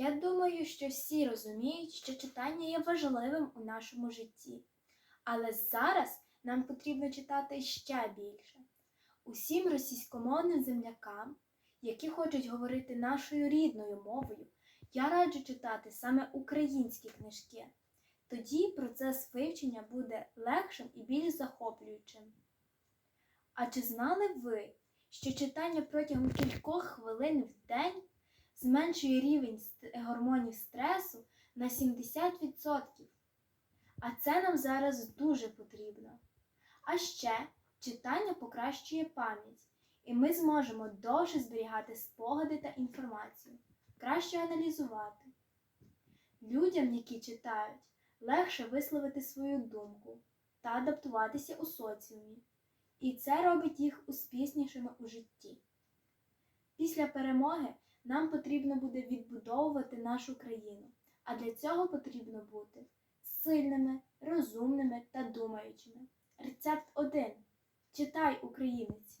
Я думаю, що всі розуміють, що читання є важливим у нашому житті. Але зараз нам потрібно читати ще більше. Усім російськомовним землякам, які хочуть говорити нашою рідною мовою, я раджу читати саме українські книжки. Тоді процес вивчення буде легшим і більш захоплюючим. А чи знали ви, що читання протягом кількох хвилин в день зменшує рівень гормонів стресу на 70%? А це нам зараз дуже потрібно. А ще читання покращує пам'ять, і ми зможемо довше зберігати спогади та інформацію, краще аналізувати. Людям, які читають, легше висловити свою думку та адаптуватися у соціумі. І це робить їх успішнішими у житті. Після перемоги нам потрібно буде відбудовувати нашу країну, а для цього потрібно бути сильними, розумними та думаючими. Рецепт 1. Читай, українець!